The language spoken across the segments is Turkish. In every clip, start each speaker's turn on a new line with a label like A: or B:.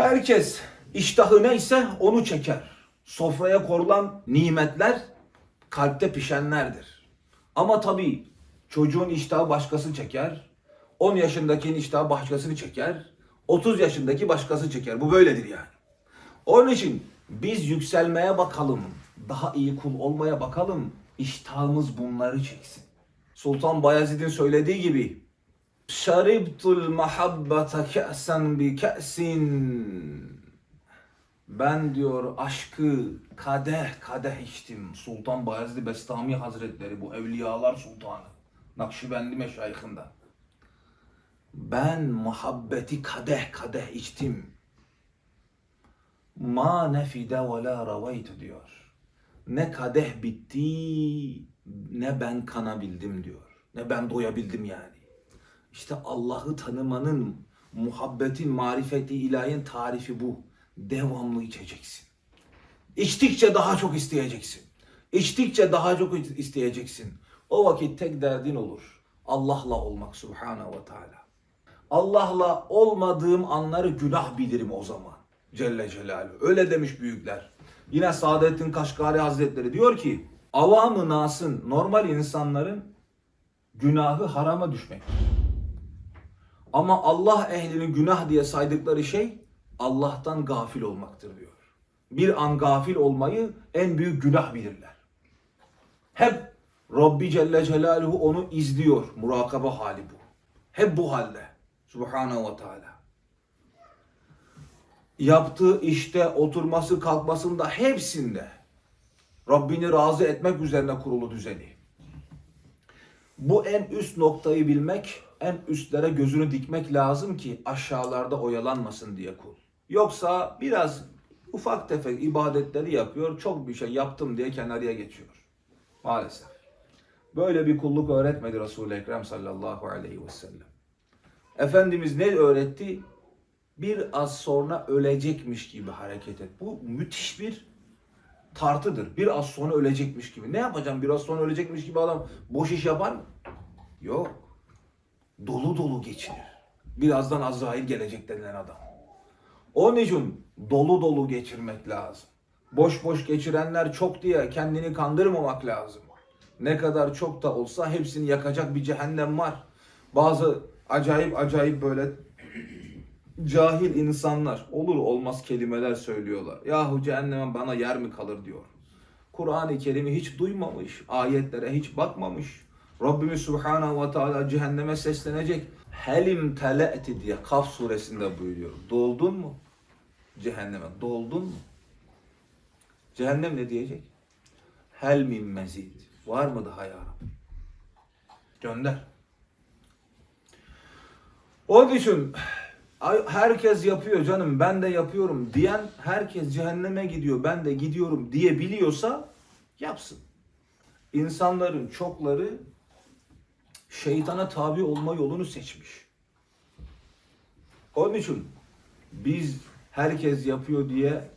A: Herkes iştahı neyse onu çeker. Sofraya korulan nimetler kalpte pişenlerdir. Ama tabii çocuğun iştahı başkası çeker. 10 yaşındakinin iştahı başkasını çeker. 30 yaşındaki başkası çeker. Bu böyledir yani. Onun için biz yükselmeye bakalım. Daha iyi kul olmaya bakalım. İştahımız bunları çeksin. Sultan Bayezid'in söylediği gibi Şaribtul mahabbata ke'sen bi ke'sin ben diyor aşkı kadeh kadeh içtim. Sultan Bayezid Bestami Hazretleri bu evliyalar sultanı. Nakşibendi meşayihinden. Ben muhabbeti kadeh kadeh içtim. Ma nefide ve la ravaytu diyor. Ne kadeh bitti ne ben kanabildim diyor. Ne ben doyabildim yani. İşte Allah'ı tanımanın, muhabbetin, marifeti ilahiyen tarifi bu. Devamlı içeceksin. İçtikçe daha çok isteyeceksin. İçtikçe daha çok isteyeceksin. O vakit tek derdin olur. Allah'la olmak subhanahu ve teala. Allah'la olmadığım anları günah bilirim o zaman. Celle Celaluhu. Öyle demiş büyükler. Yine Saadettin Kaşgari Hazretleri diyor ki avamı nasın, normal insanların günahı harama düşmektir. Ama Allah ehlinin günah diye saydıkları şey Allah'tan gafil olmaktır diyor. Bir an gafil olmayı en büyük günah bilirler. Hep Rabbi Celle Celaluhu onu izliyor. Murakaba hali bu. Hep bu halde. Subhanahu ve Teala. Yaptığı işte, oturması, kalkmasında hepsinde Rabbini razı etmek üzerine kurulu düzeni. Bu en üst noktayı bilmek, en üstlere gözünü dikmek lazım ki aşağılarda oyalanmasın diye kul. Yoksa biraz ufak tefek ibadetleri yapıyor, çok bir şey yaptım diye kenarıya geçiyor. Maalesef. Böyle bir kulluk öğretmedi Resul-i Ekrem sallallahu aleyhi ve sellem. Efendimiz ne öğretti? Bir az sonra ölecekmiş gibi hareket et. Bu müthiş bir tartıdır. Bir az sonra ölecekmiş gibi. Ne yapacağım? Biraz sonra ölecekmiş gibi adam boş iş yapar mı? Yok. Dolu dolu geçinir. Birazdan Azrail gelecek denilen adam. Onun için dolu dolu geçirmek lazım. Boş boş geçirenler çok diye kendini kandırmamak lazım. Ne kadar çok da olsa hepsini yakacak bir cehennem var. Bazı acayip acayip böyle cahil insanlar olur olmaz kelimeler söylüyorlar. Yahu cehenneme bana yer mi kalır diyor. Kur'an-ı Kerim'i hiç duymamış, ayetlere hiç bakmamış. Rabbimiz Subhanahu ve Teala cehenneme seslenecek. Helim tele'ti diye Kaf suresinde buyuruyor. Doldun mu? Cehenneme doldun mu? Cehennem ne diyecek? Hel min mezid. Var mı daha ya Rabbi? Gönder. İçin Ay, herkes yapıyor canım ben de yapıyorum diyen herkes cehenneme gidiyor ben de gidiyorum diye biliyorsa yapsın. İnsanların çokları şeytana tabi olma yolunu seçmiş. Onun için biz herkes yapıyor diye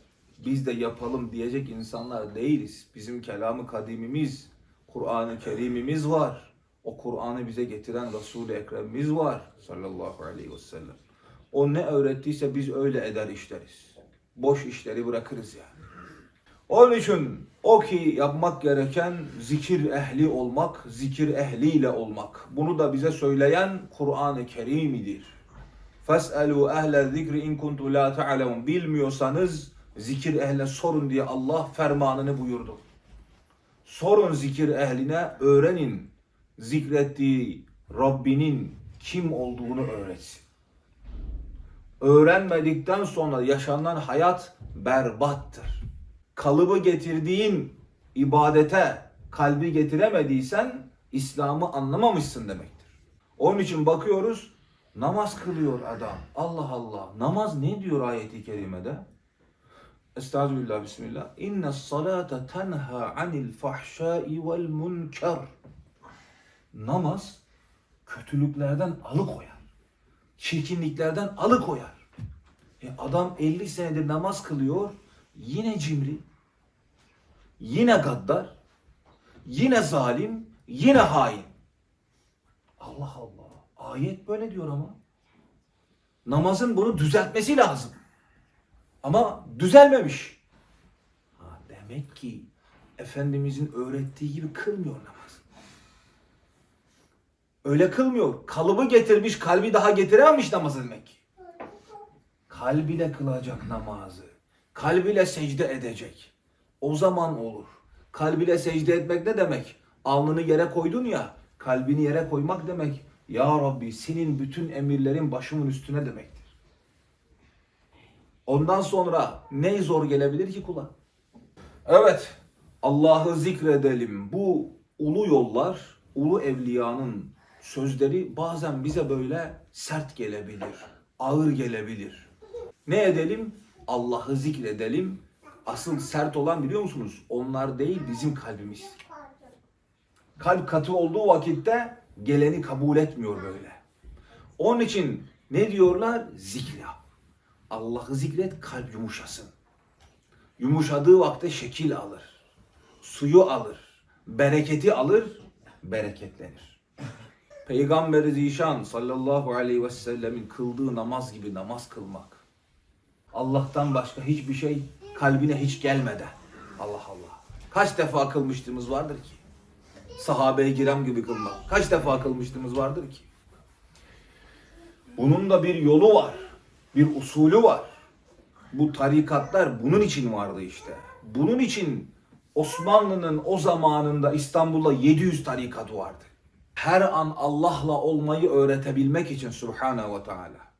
A: biz de yapalım diyecek insanlar değiliz. Bizim kelamı kadimimiz, Kur'an-ı Kerimimiz var. O Kur'an'ı bize getiren Resul-i Ekrem'imiz var sallallahu aleyhi ve sellem. O ne öğrettiyse biz öyle eder işleriz. Boş işleri bırakırız yani. Onun için o ki yapmak gereken zikir ehli olmak, zikir ehliyle olmak. Bunu da bize söyleyen Kur'an-ı Kerim'idir. Fes'elu ehle zikri in kuntu la ta'lemun. Bilmiyorsanız zikir ehline sorun diye Allah fermanını buyurdu. Sorun zikir ehline, öğrenin zikrettiği Rabbinin kim olduğunu öğretsin öğrenmedikten sonra yaşanan hayat berbattır. Kalıbı getirdiğin ibadete kalbi getiremediysen İslam'ı anlamamışsın demektir. Onun için bakıyoruz namaz kılıyor adam. Allah Allah. Namaz ne diyor ayeti kerimede? Estağfirullah bismillah. İnne salate tenha anil fahşai vel münker. Namaz kötülüklerden alıkoyar çirkinliklerden alıkoyar. E adam 50 senedir namaz kılıyor, yine cimri, yine gaddar, yine zalim, yine hain. Allah Allah. Ayet böyle diyor ama. Namazın bunu düzeltmesi lazım. Ama düzelmemiş. Ha, demek ki Efendimizin öğrettiği gibi kılmıyor namaz. Öyle kılmıyor. Kalıbı getirmiş, kalbi daha getirememiş namazı demek ki. Kalbiyle kılacak namazı. Kalbiyle secde edecek. O zaman olur. Kalbiyle secde etmek ne demek? Alnını yere koydun ya, kalbini yere koymak demek. Ya Rabbi senin bütün emirlerin başımın üstüne demektir. Ondan sonra ne zor gelebilir ki kula? Evet, Allah'ı zikredelim. Bu ulu yollar, ulu evliyanın sözleri bazen bize böyle sert gelebilir, ağır gelebilir. Ne edelim? Allah'ı zikredelim. Asıl sert olan biliyor musunuz? Onlar değil bizim kalbimiz. Kalp katı olduğu vakitte geleni kabul etmiyor böyle. Onun için ne diyorlar? Zikr yap. Allah'ı zikret kalp yumuşasın. Yumuşadığı vakte şekil alır. Suyu alır. Bereketi alır. Bereketlenir. Peygamberi Zişan sallallahu aleyhi ve sellemin kıldığı namaz gibi namaz kılmak. Allah'tan başka hiçbir şey kalbine hiç gelmeden. Allah Allah. Kaç defa kılmıştığımız vardır ki? Sahabe-i kiram gibi kılmak. Kaç defa kılmıştığımız vardır ki? Bunun da bir yolu var. Bir usulü var. Bu tarikatlar bunun için vardı işte. Bunun için Osmanlı'nın o zamanında İstanbul'da 700 tarikat vardı. Her an Allah'la olmayı öğretebilmek için Subhanahu ve Teala.